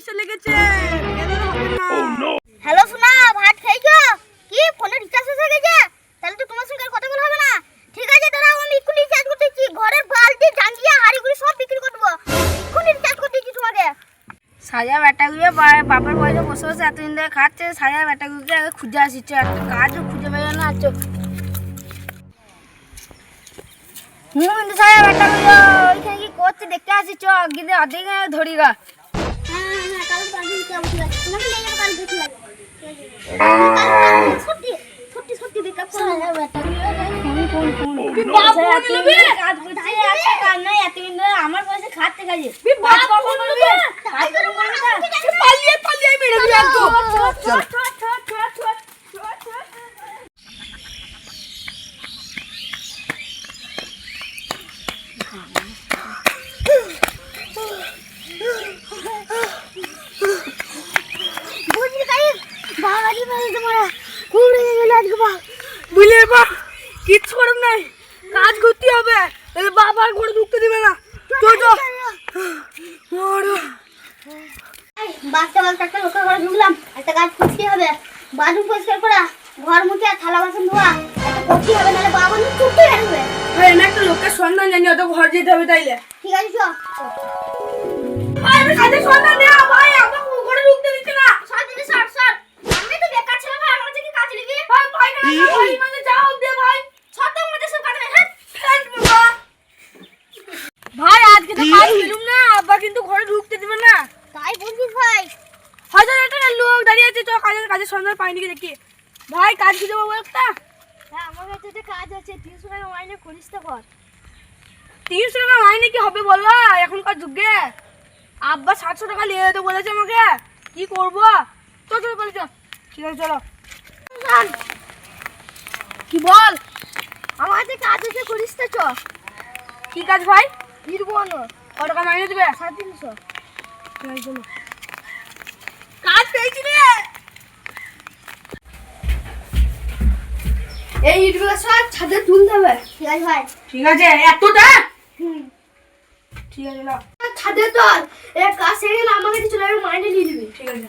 পয়সা লেগেছে। না। হ্যালো সোনা ভাত খাইছো কি ফোনে রিচার্জ হয়ে গেছে? তাহলে তো তোমার সঙ্গে কথা বলা হবে না। ঠিক আছে দাঁড়াও আমি এক্ষুনি রিচার্জ করতেছি। ঘরের বালতি জাঙ্গিয়া হাড়িগুড়ি সব বিক্রি করে দেবো। এক্ষুনি রিচার্জ করতেছি তোমাকে। সাজা বেটাগুলো বাপের বাড়িতে বসে বসে এতদিন ধরে খাচ্ছে। সাজা বেটাগুলোকে আগে খুঁজে আসি চ একটা কাজও খুঁজে পেয়ে না চো হুম কিন্তু সাজা বেটাগুলো ওইখানে কি করছে দেখতে আসি চ গিয়ে অর্ধেক ধরি গা কাজ পয়সা করবি তা? পালিয়ে পালিয়ে মেরে একদম বুঝলি কাই বাবাজি মেরে তোমার কুড়ে গেল আজকে বা বুঝলে বা কিচ্ছু করার নাই কাজ করতে হবে তাহলে বাবার ঘরে ঢুকতে দিবে না। তো মারো। বাচ্চা বাচ্চা একটা লোকের ঘরে ঢুকলাম। একটা কাজ করতে হবে। বাথরুম পরিষ্কার করা ঘর আর থালা বাসন ধোয়া। একটা করতে হবে নাহলে বাবা ছুটতে বেরোবে ভাই আমি একটা লোকের সন্ধান জানি অত ঘর যেতে হবে তাইলে। ঠিক আছে চল। ভাই আমি কাজের সন্ধান দেয়া ভাই আমার ঘরে ঢুকতে দিচ্ছে না। দিদি সর সর। আমি তো বেকার ছেলে ভাই আমার কাছে কি কাজ লিখি ভাই ভাই না ভাই মানে যাও দে ভাই সর তো আমাদের সব কাজ নেই হ্যাঁ থ্যাংক বাবা ভাই আজকে তো কাজ পেলুম না আব্বা কিন্তু ঘরে ঢুকতে দিবে না। তাই বলছিস ভাই। হাজার টাকার লোক দাঁড়িয়ে আছে চ কাজের কাজের সন্ধান পাইনি কি দেখি। ভাই কাজ খুঁজে পাবো একটা? হ্যাঁ আমার কাছে যে কাজ আছে তিনশো টাকা মাইনে করিস তো কর। তিনশো টাকা মাইনে কি হবে বলো? এখনকার যুগে। আব্বা সাতশো টাকা নিয়ে যেতে বলেছে আমাকে। কি করব? চল চল বলে চল। ঠিক আছে চলো। কি বল? আমার কাছে কাজ আছে করিস তো চ। কি কাজ ভাই? ফিরবো না। কত টাকা মাইনে দেবে? সাড়ে তিনশো। কাজ পেয়েছি রে। এই ইটগুলো সব ছাদে তুলতে হবে ঠিক আছে ভাই। ঠিক আছে এতটা? ঠিক আছে নাও। ছাদে তোর এ কাজ সেরে গেলে আমার কাছে চলে যাবে মাইনে নিয়ে দিবি। ঠিক আছে।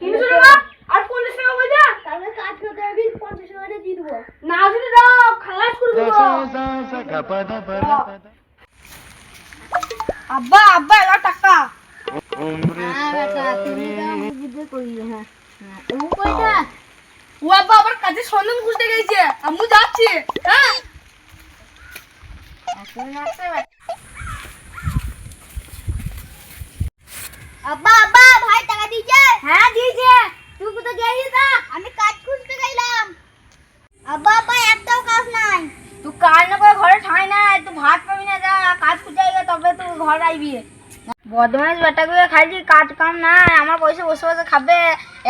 তিনশো টাকা? আর পঞ্চাশ টাকা পয়সা তাহলে কাজ করতে হবে পঞ্চাশ টাকা দিয়ে দেবো। না যদি দাও খালাস করে দেবো। আব্বা আব্বা এগারো টাকা। ও আব্বা আবার কাজে সন্ধান খুঁজতে গেছে। আম্মু যাচ্ছি। হ্যাঁ? আব্বা আব্বা ভাই টাকা দিয়েছে? হ্যাঁ দিয়েছে। তুই কোথায় গেলি তা আমি কাজ খুঁজতে গেলাম। আব্বা আব্বা একটাও কাজ নাই। তুই কাজ না করে ঘরে ঠাঁই না তুই ভাত পাবি না যা কাজ খুঁজে তবে তুই ঘর আইবি। বদমাস বেটাগুলো খাইছি কাজ কাম নাই আমার পয়সা বসে বসে খাবে।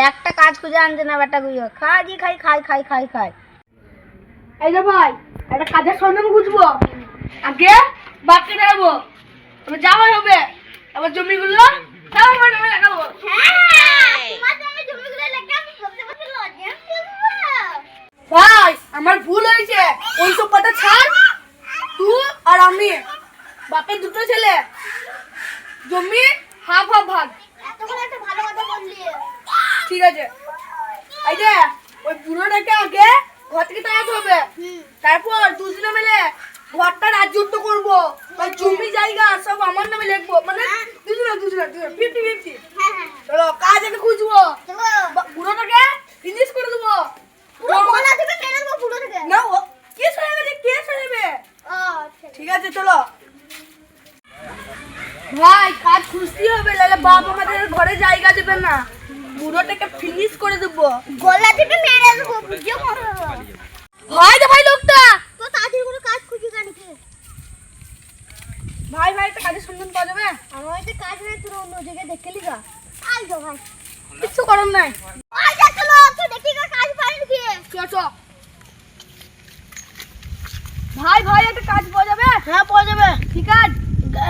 একটা কাজ খুঁজে আনছে না বেটাগুলো খাই খাই খাই খাই খাই খাই। এই যে ভাই একটা কাজের সন্ধান খুঁজবো। আগে বাপকে দেখাবো এবার যাওয়াই হবে। এবার জমিগুলো আমার হ্যাঁ ভাই ভুল হয়েছে। ওই সব কথা ছাড়। তুই আর আমি। বাপের দুটো ছেলে। জমি হাফ হাফ ভাগ। এতক্ষণ একটা ভালো কথা বললি ঠিক আছে। এই যে ওই বুড়োটাকে আগে ঘর থেকে তাড়াতে হবে। তারপর দুজনে মিলে ঘরটা রাজত্ব করব। আর জমি জায়গা সব আমার নামে লিখব। মানে দুজন দুজন দুজন ফিফটি ফিফটি চলো কাজ আগে খুঁজবো। বুড়োটাকে ফিনিশ করে দেবো। ঠিক আছে চলো। ভাই কাজ খুঁজতেই হবে আমাদের ঘরে জায়গা দেবে না। বুড়োটাকে ফিনিশ করে দেবো। গলা থেকে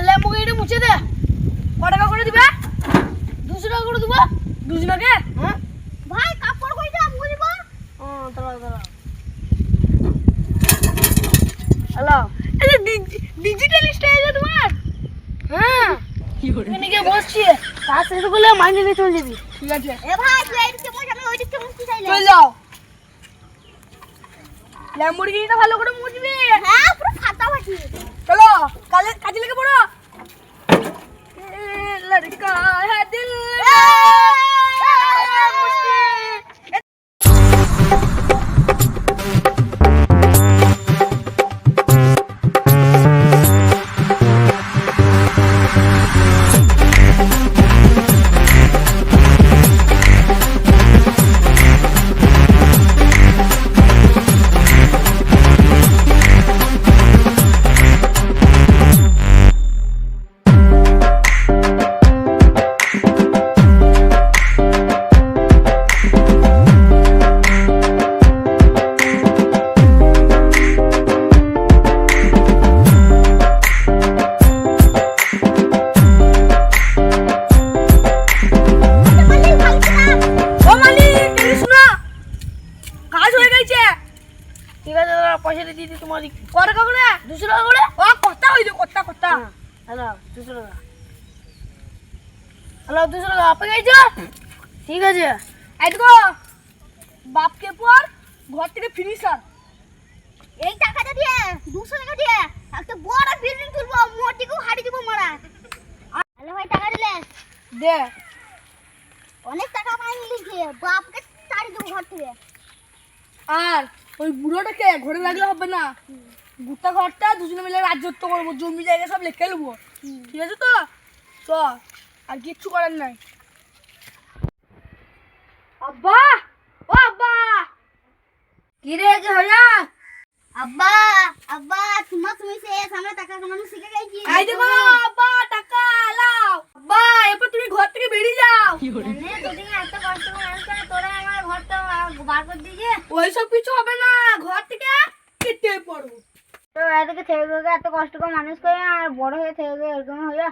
লেম্বু গাড়িটা মুছে দে। ক টাকা করে দিবে? দুশো টাকা করে দিবো? দুশো টাকা হ্যাঁ? ভাই কাপড় কই যা মুড়িব ও দাঁড়াও দাঁড়াও। হ্যালো? এটা ডিজিটাল স্টাইল তোমার? হ্যাঁ? এখানে গিয়ে বসছি। কাজ শেষ করলে মাইনে নিয়ে চলে যাবি। ঠিক আছে। এ ভাই তুই এইদিকে বস আমি ওইদিকে বসতে চাইলে চল যাও। ল্যাম্বরগিনিটা ভালো করে মুছবি। হ্যাঁ পুরো ফাটা ফাটি চলো কাজে কাজে লেগে পড়ো এ, লড়কা হ্যাঁ দিল করে ও কটা হইল কটা কটা হ্যালো দুশো টাকা। হ্যালো দুশো টাকা আপে গেছো ঠিক আছে। এই বাপকে পর ঘর থেকে ফিনিশার এই টাকাটা দিয়ে দুশো টাকা দিয়ে একটা বড় বিল্ডিং তুলবো মোটিকেও হাড়ি দিব মারা। হ্যালো ভাই টাকা দিলে? দে। অনেক টাকা পাইনি লিখে বাপকে তাড়ি দেবো ঘর থেকে। আর ওই বুড়োটাকে ঘরে লাগলে হবে না। গোটা ঘরটা দুজনে মিলে রাজ্যত্ব করব জমি জায়গা সব লেখে নেব। ঠিক আছে তো? চ আর কিচ্ছু করার নাই। আব্বা! ও আব্বা! কি রে কি আব্বা আব্বা তুমি সে সামনে টাকা কামানো শিখে গেছি। এই দেখো আব্বা টাকা লাও। আব্বা এরপর তুমি ঘর থেকে বেরিয়ে যাও এনে দুদিন এত কষ্ট করে মানুষ করে তোরা আমার ঘরটা বার করে দিয়েছে ওইসব কিছু হবে না ঘর থেকে কেটে পড়ব তো থেকে এত কষ্ট করে মানুষ করে আর বড় হয়ে থেকে গিয়ে এরকম হয়ে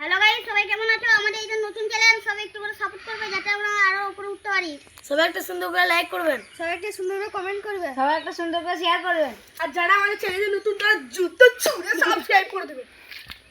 হ্যালো গাইস সবাই কেমন আছো? আমাদের এই যে নতুন চ্যানেল সবাই একটু করে সাপোর্ট করবে যাতে আমরা আরও উপরে উঠতে পারি। সবাই একটা সুন্দর করে লাইক করবেন। সবাই একটা সুন্দর করে কমেন্ট করবে। সবাই একটা সুন্দর করে শেয়ার করবেন। আর যারা আমাদের চ্যানেলে নতুন তারা জুতো ছুঁড়ে সাবস্ক্রাইব করে দেবে